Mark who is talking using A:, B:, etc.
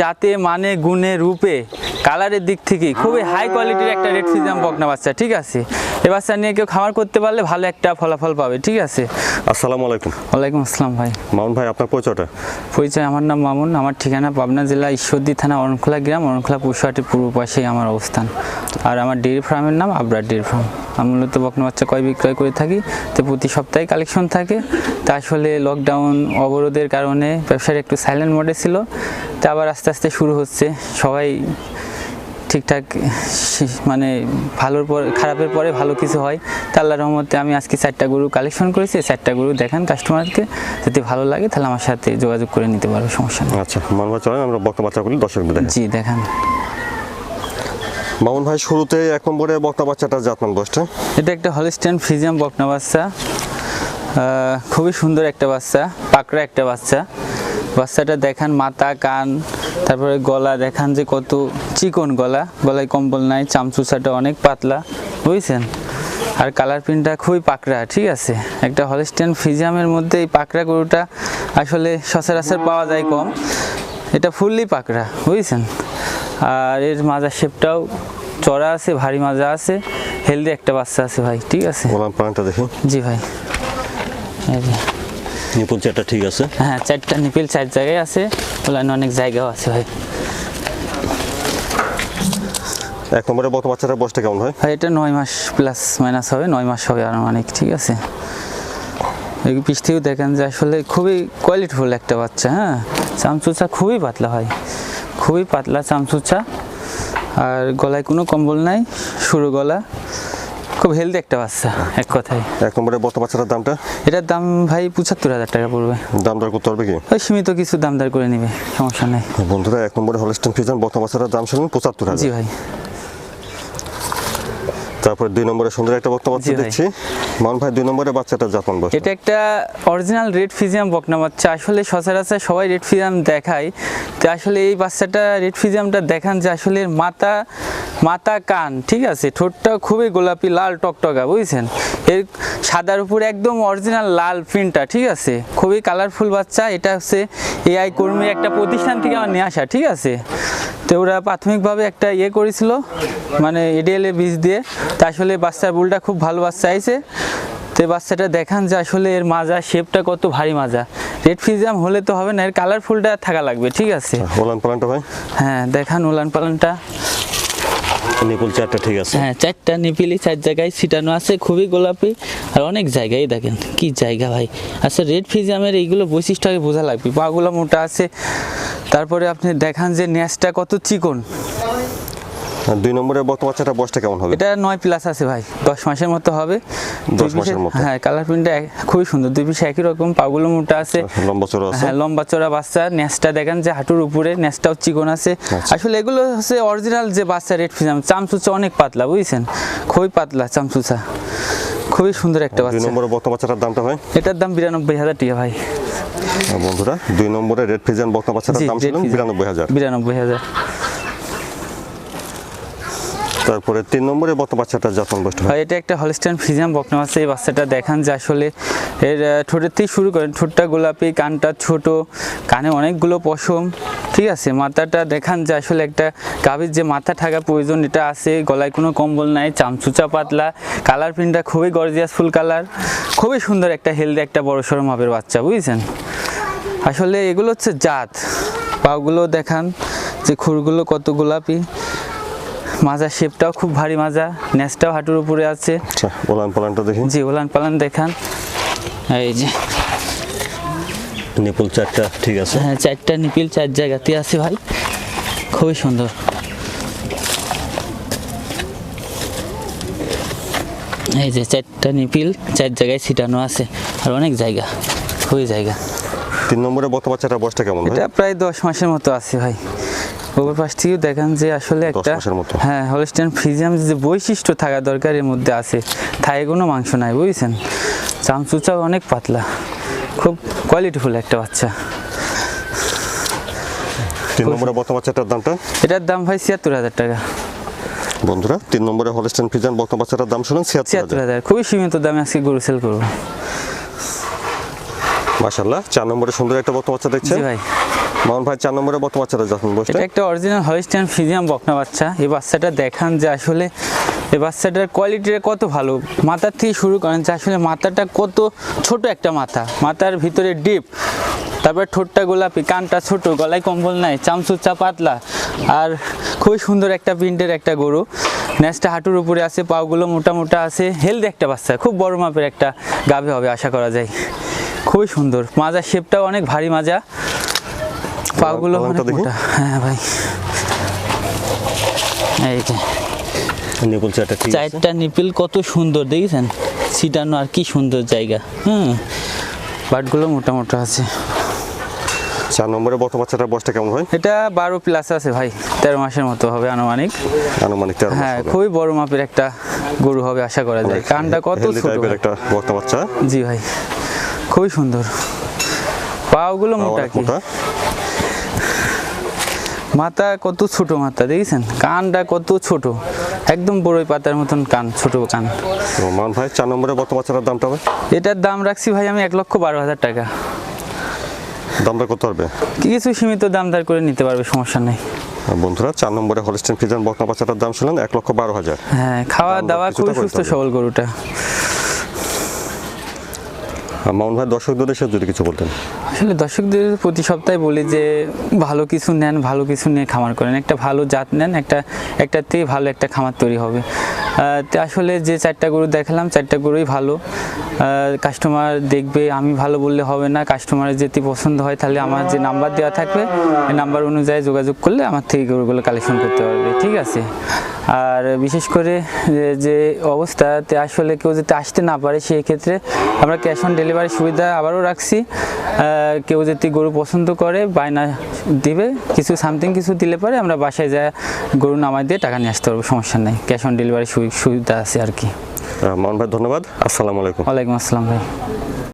A: জাতে মানে গুণে, রূপে কালারের দিক থেকে খুবই হাই কোয়ালিটির একটা রেড সিজাম বকনা বাচ্চা, ঠিক আছে? বাচ্চা নিয়ে কেউ খামার করতে পারলে ভালো একটা ফলাফল পাবে ঠিক আছে?
B: আসসালামু আলাইকুম।
A: ওয়ালাইকুম আসসালাম ভাই।
B: মামুন ভাই আপনার পরিচয়টা?
A: পরিচয় আমার নাম মামুন আমার ঠিকানা পাবনা জেলা ঈশ্বরদী থানা অরণখোলা গ্রাম অরণখোলা পুষহাটের পূর্ব পাশেই আমার অবস্থান। আর আমার ডেয়ারি ফার্মের নাম আবরার ডেয়ারি ফার্ম। আমি মূলত বকনা বাচ্চা কয় বিক্রয় করে থাকি তো প্রতি সপ্তাহে কালেকশন থাকে। তা আসলে লকডাউন অবরোধের কারণে ব্যবসার একটু সাইলেন্ট মোডে ছিল। তা আবার আস্তে আস্তে শুরু হচ্ছে। সবাই ঠিকঠাক মানে ভালোর পর খারাপের পরে ভালো কিছু হয় তা আল্লাহ রহমতে আমি আজকে চারটা গরু কালেকশন করেছি এই চারটা গরু দেখান কাস্টমারকে যদি ভালো লাগে তাহলে আমার সাথে যোগাযোগ করে নিতে পারবে সমস্যা নেই।
B: আচ্ছা চলেন আমরা বক্তা বাচ্চাগুলি দর্শকদের দেখেন।
A: জি দেখান।
B: মামুন ভাই শুরুতে এক নম্বরে বক্তা বাচ্চাটা জাতমান বসটা
A: এটা একটা হলিস্টেন ফিজিয়াম বকনা বাচ্চা। খুবই সুন্দর একটা বাচ্চা পাকড়া একটা বাচ্চা। বাচ্চাটা দেখান মাথা কান তারপরে গলা দেখান যে কত চিকন গলা গলায় কম্বল নাই চামচুসাটা অনেক পাতলা বুঝছেন? আর কালার প্রিন্টটা খুবই পাকড়া ঠিক আছে? একটা হলিস্টেন ফিজিয়ামের মধ্যে এই পাকড়া গরুটা আসলে সচরাচর পাওয়া যায় কম। এটা ফুললি পাকড়া বুঝছেন? আর এর মাজা শেপটাও চড়া আছে ভারী মাজা আছে হেলদি একটা বাচ্চা আছে ভাই ঠিক আছে?
B: দেখি।
A: জি ভাই। এই।
B: নিপুল চারটা ঠিক আছে?
A: হ্যাঁ চারটা নিপিল চার জায়গায় আছে। ওলান অনেক জায়গাও আছে ভাই।
B: এক নম্বরে বক্তা বাচ্চাটা বসটা কেমন হয়?
A: ভাই এটা নয় মাস প্লাস মাইনাস হবে নয় মাস হবে আর অনেক ঠিক আছে? এই পিস থেকেও দেখেন যে আসলে খুবই কোয়ালিটিফুল একটা বাচ্চা হ্যাঁ? চামচুচা খুবই পাতলা হয়। খুবই পাতলা চামচুচা। আর গলায় কোনো কম্বল নাই সরু গলা। খুব হেলদি একটা বাচ্চা এক কথায়।
B: এক নম্বরে বক্তা বাচ্চাটার দামটা?
A: এটার দাম ভাই পঁচাত্তর হাজার টাকা পড়বে।
B: দাম দর করতে পারবে কি?
A: ওই সীমিত কিছু দাম দামদার করে নেবে সমস্যা নেই।
B: বন্ধুরা এক নম্বরে হলস্টেন ফিজান বক্তা বাচ্চাটার দাম শুনুন পঁচাত্তর
A: জি ভাই।
B: তারপরে দুই নম্বরে সুন্দর একটা বক্তা বাচ্চা দেখছি মামুন ভাই দুই নম্বরে বাচ্চাটা জাতমান বস
A: এটা একটা অরিজিনাল রেড ফিজিয়াম বকনা বাচ্চা। আসলে সচরাচর সবাই রেড ফিজিয়াম দেখায়। তো আসলে এই বাচ্চাটা রেড ফিজিয়ামটা দেখান যে আসলে মাথা মাথা কান ঠিক আছে? ঠোঁটটা খুবই গোলাপি লাল টকটকা বুঝছেন? এর সাদার উপর একদম অরিজিনাল লাল প্রিন্টটা ঠিক আছে? খুবই কালারফুল বাচ্চা। এটা হচ্ছে এআই কর্মী একটা প্রতিষ্ঠান থেকে আমার নিয়ে আসা ঠিক আছে? তো ওরা প্রাথমিকভাবে একটা ইয়ে করেছিল মানে এডিএলএ বীজ দিয়ে। তা আসলে বাচ্চার বুলটা খুব ভালো বাচ্চা আইছে। তো বাচ্চাটা দেখান যে আসলে এর মাজা শেপটা কত ভারী মাজা। রেড ফিজিয়াম হলে তো হবে না এর কালারফুলটা থাকা লাগবে ঠিক আছে?
B: ওলান প্রাণটা ভাই।
A: হ্যাঁ দেখান উলান পালানটা।
B: নিপুল চারটা ঠিক আছে।
A: হ্যাঁ চারটা নিপিলি চার জায়গায় ছিটানো আছে খুবই গোলাপি। আর অনেক জায়গায় দেখেন কি জায়গা ভাই। আচ্ছা রেড ফিজিয়ামের এইগুলো বৈশিষ্ট্য আগে বোঝা লাগবে। পাগুলো মোটা আছে তারপরে আপনি দেখান যে ন্যাসটা কত চিকন।
B: আর দুই নম্বরে বক্তা বাচ্চাটা বসটা কেমন হবে?
A: এটা নয় প্লাস আছে ভাই দশ মাসের মতো হবে।
B: দশ মাসের মতো।
A: হ্যাঁ কালার প্রিন্টটা খুবই সুন্দর দুই পিসে একই রকম পাগুলো মোটা আছে।
B: লম্বা চড়া আছে?
A: হ্যাঁ লম্বা চড়া বাচ্চা নেসটা দেখেন যে হাঁটুর উপরে নেসটাও চিকন আছে।
B: আচ্ছা।
A: আসলে এগুলো হচ্ছে অরিজিনাল যে বাচ্চা রেড ফিজাম চামচুচা অনেক পাতলা বুঝছেন? খুবই পাতলা চামচুচা। খুবই সুন্দর একটা বাচ্চা
B: দুই
A: বাচ্চা।
B: নম্বরে বক্তা বাচ্চাটার দামটা ভাই?
A: এটার দাম বিরানব্বই হাজার টাকা ভাই।
B: বন্ধুরা দুই নম্বরে রেড ফিজান বক্তা বাচ্চাটার দাম ছিল বিরানব্বই হাজার।
A: বিরানব্বই হাজার।
B: তারপরে তিন নম্বরে বক্তা বাচ্চাটার যত্ন বসতে হয়।
A: এটা একটা হলিস্টাইন ফিজিয়াম বকনা বাচ্চা। এই বাচ্চাটা দেখান যে আসলে এর ঠোঁটের থেকে শুরু করেন ঠোঁটটা গোলাপি কানটা ছোট কানে অনেকগুলো পশম ঠিক আছে? মাথাটা দেখান যে আসলে একটা গাভীর যে মাথা থাকা প্রয়োজন এটা আছে। গলায় কোনো কম্বল নাই চামচুচা পাতলা। কালার প্রিন্টটা খুবই গর্জিয়াস ফুল কালার। খুবই সুন্দর একটা হেলদি একটা বড় সড়ো মাপের বাচ্চা বুঝছেন? আসলে এগুলো হচ্ছে জাত। পাগুলো দেখান যে খুরগুলো কত গোলাপি। মাজার শেপটাও খুব ভারী মাজা নেসটাও হাঁটুর উপরে আছে।
B: আচ্ছা ওলান পালানটা দেখি।
A: জি ওলান পালান দেখান। এই যে।
B: নিপুল চারটা ঠিক আছে।
A: হ্যাঁ চারটা নিপিল চার জায়গাতে আছে ভাই। খুবই সুন্দর। এই যে চারটা নিপিল চার জায়গায় ছিটানো আছে। আর অনেক জায়গা খুবই জায়গা।
B: তিন নম্বরে বত বাচ্চাটার বয়সটা কেমন ভাই?
A: এটা প্রায় দশ মাসের মতো আছে ভাই। ওপর পাশ থেকেও দেখান যে আসলে একটা
B: মতো।
A: হ্যাঁ হলস্টেন ফ্রিজিয়াম যে বৈশিষ্ট্য থাকা দরকার এর মধ্যে আছে। থায়ে কোনো মাংস নাই বুঝছেন? চামচুচাও অনেক পাতলা। খুব কোয়ালিটিফুল একটা বাচ্চা।
B: তিন নম্বরে বত বাচ্চাটার দামটা?
A: এটার দাম ভাই ছিয়াত্তর হাজার টাকা।
B: বন্ধুরা তিন নম্বরে হলস্টেন ফিজান বত বাচ্চাটার দাম শুনুন ছিয়াত্তর হাজার।
A: খুবই সীমিত দামে আজকে গরু সেল করব।
B: মাসাল্লাহ চার নম্বরে সুন্দর একটা বক্তা বাচ্চা দেখছেন?
A: ভাই।
B: মামুন ভাই চার নম্বরে বর্তমান বাচ্চাটা যখন বসটা
A: এটা একটা অরিজিনাল হলিস্টিয়ান ফিজিয়াম বকনা বাচ্চা। এই বাচ্চাটা দেখান যে আসলে এই বাচ্চাটার কোয়ালিটিটা কত ভালো। মাথার থেকে শুরু করেন যে আসলে মাথাটা কত ছোট একটা মাথা। মাথার ভিতরে ডিপ তারপর ঠোঁটটা গোলাপি কানটা ছোট গলায় কম্বল নাই চামচুচা পাতলা। আর খুবই সুন্দর একটা প্রিন্টের একটা গরু। নেসটা হাঁটুর উপরে আছে পাগুলো মোটা মোটা আছে। হেলদি একটা বাচ্চা খুব বড় মাপের একটা গাভী হবে আশা করা যায়। খুবই সুন্দর। মাজার শেপটাও অনেক ভারী মাজা। পাগুলো অনেক মোটা। হ্যাঁ ভাই। এই যে।
B: নিপুল চারটা
A: নিপিল কত সুন্দর দেখেছেন? ছিটানো আর কি সুন্দর জায়গা। হুম। বাটগুলো মোটা মোটা আছে।
B: চার নম্বরে বর্তমান বাচ্চাটার বয়সটা কেমন হয়?
A: এটা বারো প্লাস আছে ভাই। তেরো মাসের মতো হবে আনুমানিক।
B: আনুমানিক তেরো
A: হ্যাঁ খুবই বড় মাপের একটা গরু হবে আশা করা যায়। কানটা কত ছোট
B: একটা বর্তমান বাচ্চা।
A: জি ভাই। খুবই সুন্দর। পাওগুলো মোটা কি? মাথা কত ছোট মাথা দেখেছেন? কানটা কত ছোট। একদম বড়ই পাতার মতন কান ছোট কান।
B: তো মামুন ভাই চার নম্বরে বর্তমান বাচ্চাটার দামটা হবে
A: এটার দাম রাখছি ভাই আমি এক লক্ষ বারো হাজার টাকা।
B: দামটা কত হবে?
A: কিছু সীমিত দাম দর করে নিতে পারবে সমস্যা নেই।
B: বন্ধুরা চার নম্বরে হলিস্টেন ফিজান বর্তমান বাচ্চাটার দাম ছিলেন এক লক্ষ বারো হাজার।
A: হ্যাঁ খাওয়া দাওয়া খুবই সুস্থ সবল গরুটা।
B: মামুন ভাই, দর্শকদের এসে যদি কিছু বলতেন।
A: আসলে দর্শকদের প্রতি সপ্তাহে বলি যে, ভালো কিছু নেন, ভালো কিছু নিয়ে খামার করেন। একটা ভালো জাত নেন, একটা একটার থেকে ভালো একটা খামার তৈরি হবে। আসলে যে চারটা গরু দেখালাম, চারটা গরুই ভালো। কাস্টমার দেখবে, আমি ভালো বললে হবে না। কাস্টমারের যদি পছন্দ হয়, তাহলে আমার যে নাম্বার দেওয়া থাকবে নাম্বার অনুযায়ী যোগাযোগ করলে আমার থেকে গরুগুলো কালেকশন করতে পারবে। ঠিক আছে? আর বিশেষ করে যে- অবস্থাতে আসলে কেউ যদি আসতে না পারে সেই ক্ষেত্রে আমরা ক্যাশ অন ডেলিভারি সুবিধা আবারও রাখছি। কেউ যদি গরু পছন্দ করে বায়না দিবে কিছু সামথিং কিছু দিলে পরে আমরা বাসায় যা গরু নামাই দিয়ে টাকা নিয়ে আসতে পারব সমস্যা নেই। ক্যাশ অন ডেলিভারি সুবিধা আছে আর কি।
B: মামুন ভাই ধন্যবাদ। আসসালামু আলাইকুম।
A: ওয়ালাইকুম আসসালাম ভাই।